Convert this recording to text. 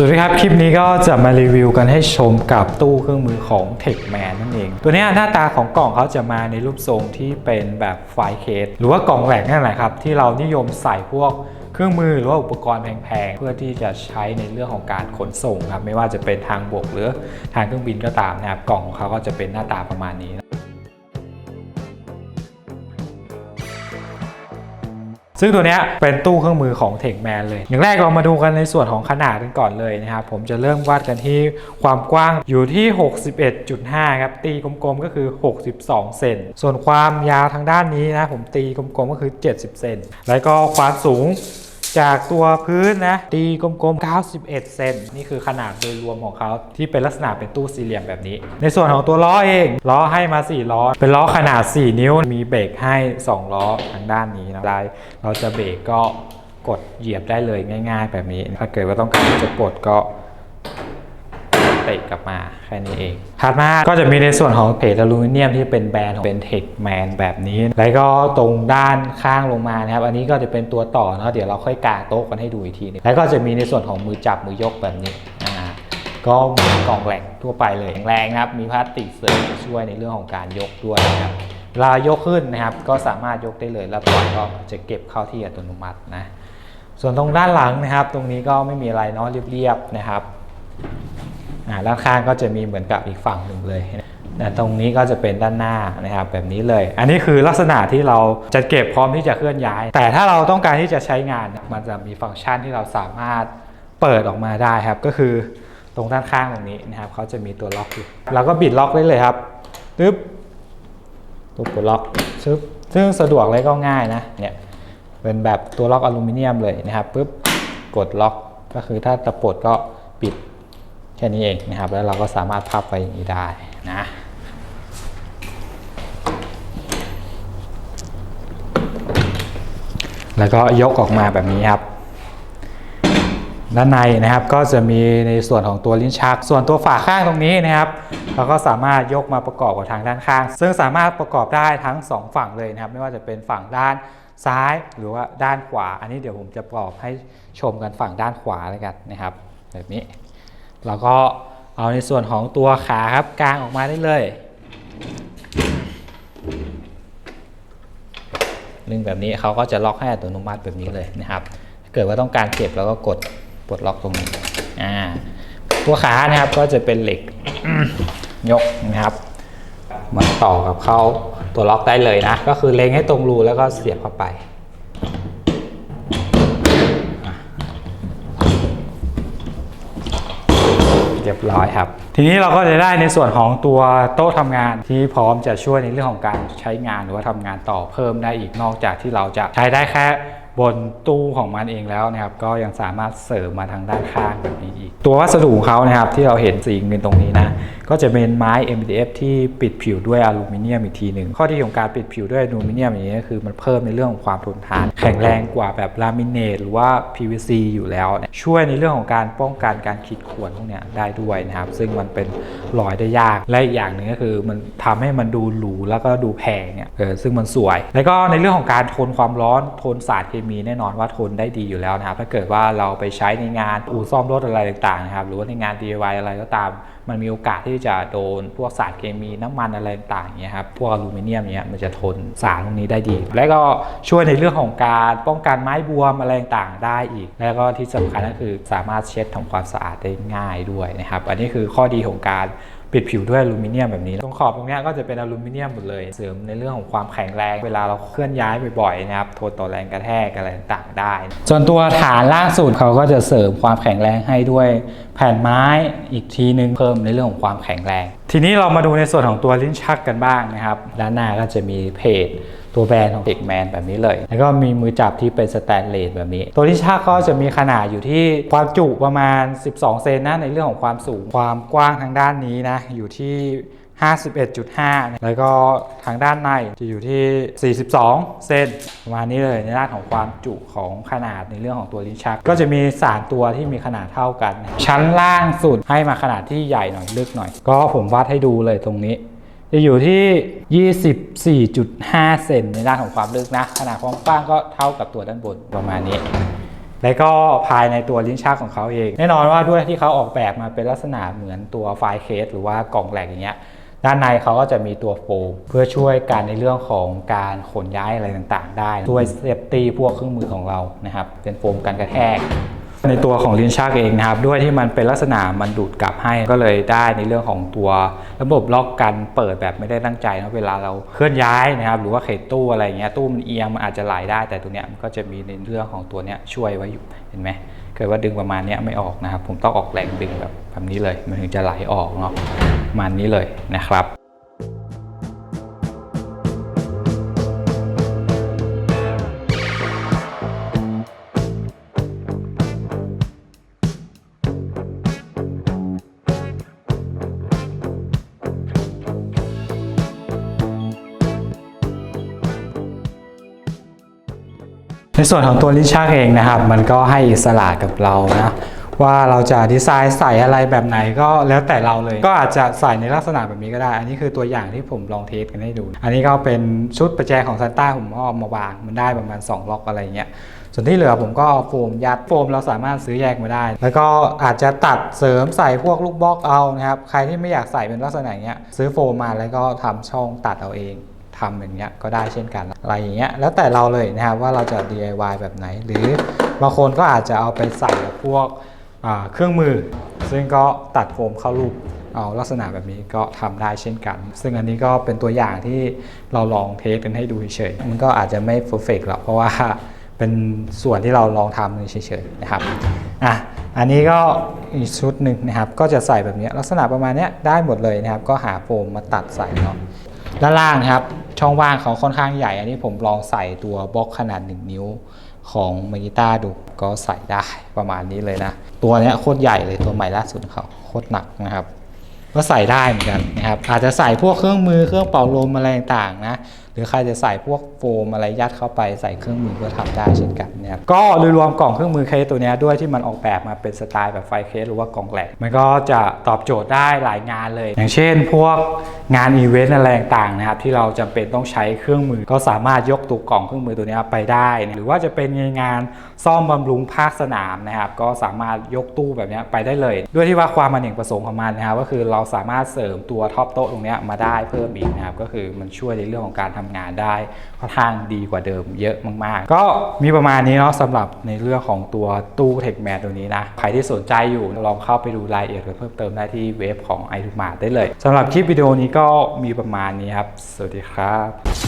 สวัสดีครับ คลิปนี้ก็จะมารีวิวกันให้ชมกับตู้เครื่องมือของ TechMan นั่นเอง ตัวนี้หน้าตาของกล่องเขาจะมาในรูปทรงที่เป็นแบบไฟเคส หรือว่ากล่องแหลกนั่นแหละครับ ที่เรานิยมใส่พวกเครื่องมือหรือว่าอุปกรณ์แพงๆ เพื่อที่จะใช้ในเรื่องของการขนส่งครับ ไม่ว่าจะเป็นทางบกหรือทางเครื่องบินก็ตามนะครับ กล่องของเขาก็จะเป็นหน้าตาประมาณนี้ ซึ่งตัวนี้เป็นตู้เครื่องมือของ t e c h m a n เลย อย่างแรกเรามาดูกันในส่วนของขนาดกันก่อนเลยนะครับ ผมจะเริ่มวาดกันที่ความกว้างอยู่ที่ 61.5 ครับ ตีกลมๆก็คือ 62 เซน ส่วนความยาวทางด้านนี้นะผมตีกลมๆก็คือ 70 เซน แล้วก็ความสูง จากตัวพื้นนะตีกลมๆ 91 เซนนี่คือขนาดโดยรวมของเขาที่เป็นลักษณะเป็นตู้สี่เหลี่ยมแบบนี้ ในส่วนของตัวล้อเองล้อให้มา 4 ล้อ เป็นล้อขนาด 4 นิ้วมีเบรกให้ 2 ล้อทางด้านนี้นะได้เราจะเบรกก็กดเหยียบได้เลยง่าย ๆ แบบนี้ ถ้าเกิดว่าต้องการจะกดก็ เตะกลับมาแค่นี้เอง ถัดมาก็จะมีในส่วนของเพจอลูมิเนียมที่เป็นแบรนด์ของเป็นเทคแมนแบบนี้ แล้วก็ตรงด้านข้างลงมานะครับ อันนี้ก็จะเป็นตัวต่อเนาะเดี๋ยวเราค่อยกางโต๊ะกันให้ดูอีกทีนึงแล้วก็จะมีในส่วนของมือจับมือยกแบบนี้อ่าก็เหมือนกล่องแหลกทั่วไปเลยแข็งแรงนะครับ มีพลาสติกเสริมช่วยในเรื่องของการยกด้วยนะครับเวลายกขึ้นนะครับ ก็สามารถยกได้เลย แล้วปล่อยก็จะเก็บเข้าที่อัตโนมัตินะ ส่วนตรงด้านหลังนะครับ ตรงนี้ก็ไม่มีอะไรเนาะเรียบๆนะครับ ด้านข้างก็จะมีเหมือนกับอีกฝั่งหนึ่งเลยแต่ตรงนี้ก็จะเป็นด้านหน้านะครับแบบนี้เลย อันนี้คือลักษณะที่เราจะเก็บพร้อมที่จะเคลื่อนย้าย แต่ถ้าเราต้องการที่จะใช้งานมันจะมีฟังก์ชันที่เราสามารถเปิดออกมาได้ครับ ก็คือตรงด้านข้างตรงนี้นะครับเขาจะมีตัวล็อกอยู่เราก็บิดล็อกได้เลยครับตึ๊บตัวกดล็อกซึบซึ่งสะดวกเลยก็ง่ายนะเนี่ยเป็นแบบตัวล็อกอลูมิเนียมเลยนะครับปุ๊บกดล็อกก็คือถ้าตะปลดก็ แค่นี้เองนะครับ แล้วเราก็สามารถพับไปอย่างนี้ได้นะแล้วก็ยกออกมาแบบนี้ครับ ด้านในนะครับก็จะมีในส่วนของตัวลิ้นชัก ส่วนตัวฝาข้างตรงนี้นะครับเราก็สามารถยกมาประกอบกับทางด้านข้าง ซึ่งสามารถประกอบได้ทั้งสองฝั่งเลยนะครับ ไม่ว่าจะเป็นฝั่งด้านซ้ายหรือว่าด้านขวา อันนี้เดี๋ยวผมจะประกอบให้ชมกันฝั่งด้านขวาแล้วกันนะครับ แบบนี้ เราก็เอาในส่วนของตัวขาครับกางออกมาได้เลยลึงแบบนี้เขาก็จะล็อกให้อัตโนมัติแบบนี้เลยนะครับ เกิดว่าต้องการเก็บเราก็กดปลดล็อกตรงนี้อ่าตัวขานะครับก็จะเป็นเหล็กยกนะครับมาต่อกับเข้าตัวล็อกได้เลยนะ ก็คือเล็งให้ตรงรูแล้วก็เสียบเข้าไป เรียบร้อยครับ ทีนี้เราก็จะได้ในส่วนของตัวโต๊ะทำงานที่พร้อมจะช่วยในเรื่องของการใช้งานหรือว่าทำงานต่อเพิ่มได้อีกนอกจากที่เราจะใช้ได้แค่ บนตู้ของมันเองแล้วนะครับ ก็ยังสามารถเสริมมาทางด้านข้างแบบนี้อีก ตัววัสดุของเขานะครับที่เราเห็นสีเงินตรงนี้นะ ก็จะเป็นไม้ MDF ที่ปิดผิวด้วยอลูมิเนียมอีกทีหนึ่งข้อดีของการปิดผิวด้วยอลูมิเนียมอย่างนี้ก็คือมันเพิ่มในเรื่องของความทนทาน แข็งแรงกว่าแบบลามิเนตหรือว่า PVC อยู่แล้วช่วยในเรื่องของการป้องกันการขีดข่วนพวกเนี้ยได้ด้วยนะครับ ซึ่งมันเป็นรอยได้ยากและอีกอย่างหนึ่งก็คือมันทำให้มันดูหรูแล้วก็ดูแพงเนี่ยเออซึ่งมันสวย แล้วก็ในเรื่องของการทนความร้อนทนสารเคมีมีแน่นอนว่าทนได้ดีอยู่แล้วนะครับ ถ้าเกิดว่าเราไปใช้ในงานอู่ซ่อมรถอะไรต่างๆนะครับ หรือว่าในงาน DIY อะไรก็ตาม มันมีโอกาสที่จะโดนพวกสารเคมีน้ำมันอะไรต่างๆเงี้ยครับพวกอลูมิเนียมเนี้ยมันจะทนสารพวกนี้ได้ดี แล้วก็ช่วยในเรื่องของการป้องกันไม้บวมอะไรต่างๆได้อีก แล้วก็ที่สำคัญก็คือสามารถเช็ดทำความสะอาดได้ง่ายด้วยนะครับ อันนี้คือข้อดีของการปิดผิวด้วยอลูมิเนียมแบบนี้ ตรงขอบตรงเนี้ยก็จะเป็นอลูมิเนียมหมดเลย เสริมในเรื่องของความแข็งแรง เวลาเราเคลื่อนย้ายบ่อยๆนะครับ ทนต่อแรงกระแทกอะไรต่างๆได้ ส่วนตัวฐานล่างสุดเขาก็จะเสริมความแข็งแรงให้ด้วย แผ่นไม้อีกทีนึงเพิ่มในเรื่องของความแข็งแรง ทีนี้เรามาดูในส่วนของตัวลิ้นชักกันบ้างนะครับ ด้านหน้าก็จะมีเพจตัวแบรนด์ของเด็กแมนแบบนี้เลย แล้วก็มีมือจับที่เป็นสแตนเลสแบบนี้ ตัวลิ้นชักก็จะมีขนาดอยู่ที่ความจุประมาณ 12 เซนนะในเรื่องของความสูงความกว้างทางด้านนี้นะอยู่ที่ 51.5 แล้วก็ทางด้านในจะอยู่ที่ 42 เซนประมาณนี้เลยในด้านของความจุของขนาดในเรื่องของตัวลิ้นชัก ก็จะมี 3 ตัวที่มีขนาดเท่ากัน ชั้นล่างสุดให้มาขนาดที่ใหญ่หน่อยลึกหน่อย ก็ผมวัดให้ดูเลยตรงนี้ จะอยู่ที่ 24.5 เซนในด้านของความลึกนะ ขนาดความกว้างก็เท่ากับตัวด้านบนประมาณนี้และก็ภายในตัวลิ้นชักของเขาเอง แน่นอนว่าด้วยที่เขาออกแบบมาเป็นลักษณะเหมือนตัวไฟล์เคส หรือว่ากล่องแหลกอย่างเงี้ย ด้านในเขาก็จะมีตัวโฟม เพื่อช่วยการในเรื่องของการขนย้ายอะไรต่างๆ ได้ ช่วยเซฟตี้พวกเครื่องมือของเรานะครับ เป็นโฟมกันกระแทก ในตัวของลิ้นชักเองนะครับ ด้วยที่มันเป็นลักษณะมันดูดกลับให้ก็เลยได้ในเรื่องของตัวระบบล็อกกันเปิดแบบไม่ได้ตั้งใจนะเวลาเราเคลื่อนย้ายนะครับหรือว่าเขตตู้อะไรเงี้ยตู้มันเอียงมันอาจจะไหลได้ แต่ตัวเนี้ยมันก็จะมีในเรื่องของตัวเนี้ยช่วยไว้อยู่เห็นไหม เกิดว่าดึงประมาณนี้ไม่ออกนะครับ ผมต้องออกแรงดึงแบบแบบนี้เลย มันถึงจะไหลออกเนาะประมาณนี้เลยนะครับ ในส่วนของตัวลิ้นชักเองนะครับ มันก็ให้อิสระกับเรานะว่าเราจะดีไซน์ใส่อะไรแบบไหนก็แล้วแต่เราเลย ก็อาจจะใส่ในลักษณะแบบนี้ก็ได้ อันนี้คือตัวอย่างที่ผมลองเทสกันให้ดู อันนี้ก็เป็นชุดประแจของซันต้าผมก็เอามาวางมันได้ประมาณ 2 ล็อกอะไรเงี้ยส่วนที่เหลือผมก็เอาโฟมยัดโฟมเราสามารถซื้อแยกมาได้ แล้วก็อาจจะตัดเสริมใส่พวกลูกบล็อกเอานะครับใครที่ไม่อยากใส่เป็นลักษณะเงี้ยซื้อโฟมมาแล้วก็ทำช่องตัดเอาเอง ทำอย่างเงี้ยก็ได้เช่นกันอะไรอย่างเงี้ยแล้วแต่เราเลยนะครับว่าเราจะ DIY แบบไหน หรือบางคนก็อาจจะเอาไปใส่กับพวกเครื่องมือ ซึ่งก็ตัดโฟมเข้ารูปเอาลักษณะแบบนี้ก็ทำได้เช่นกัน ซึ่งอันนี้ก็เป็นตัวอย่างที่เราลองเทสกันให้ดูเฉยมันก็อาจจะไม่ perfect หรอกเพราะว่าเป็นส่วนที่เราลองทำเฉยๆนะครับอะอันนี้ก็อีกชุดหนึ่งนะครับ ก็จะใส่แบบนี้ลักษณะประมาณนี้ได้หมดเลยนะครับ ก็หาโฟมมาตัดใส่เนาะ ด้านล่างนะครับ ช่องว่างเขาค่อนข้างใหญ่ อันนี้ผมลองใส่ตัวบล็อกขนาด 1 นิ้วของมากิต้าดูก็ใส่ได้ประมาณนี้เลยนะ ตัวนี้โคตรใหญ่เลยตัวใหม่ล่าสุดเขาโคตรหนักนะครับ ก็ใส่ได้เหมือนกันนะครับ อาจจะใส่พวกเครื่องมือเครื่องเป่าลมอะไรต่างๆนะ รือใครจะใส่พวกโฟมอะไรยัดเข้าไปใส่เครื่องมือก็ทำได้เช่นกันนะครับก็โดยรวมกล่องเครื่องมือเคสตัวนี้ด้วยที่มันออกแบบมาเป็นสไตล์แบบไฟเคสหรือว่ากล่องแหลกมันก็จะตอบโจทย์ได้หลายงานเลย อย่างเช่น พวกงานอีเวนต์อะไรต่างๆนะครับที่เราจำเป็นต้องใช้เครื่องมือ ก็สามารถยกตัวกล่องเครื่องมือตัวนี้ไปได้นะหรือว่าจะเป็นงานซ่อมบำรุงภาคสนามนะครับก็สามารถยกตู้แบบนี้ไปได้เลย ด้วยที่ว่าความมันเอกประสงค์ของมันนะครับก็คือเราสามารถเสริมตัวท็อปโต๊ะตรงนี้มาได้เพิ่มอีกนะครับก็คือมันช่วยในเรื่องของการทำงานได้ค่อนข้างดีกว่าเดิมเยอะมาก ๆ ก็มีประมาณนี้เนาะสำหรับในเรื่องของตัวตู้เทคแมนตัวนี้นะ ใครที่สนใจอยู่ลองเข้าไปดูรายละเอียดเพิ่มเติมได้ที่เว็บของ i อ u m a ได้เลยสำหรับคลิปวิดีโอนี้ก็มีประมาณนี้ครับ สวัสดีครับ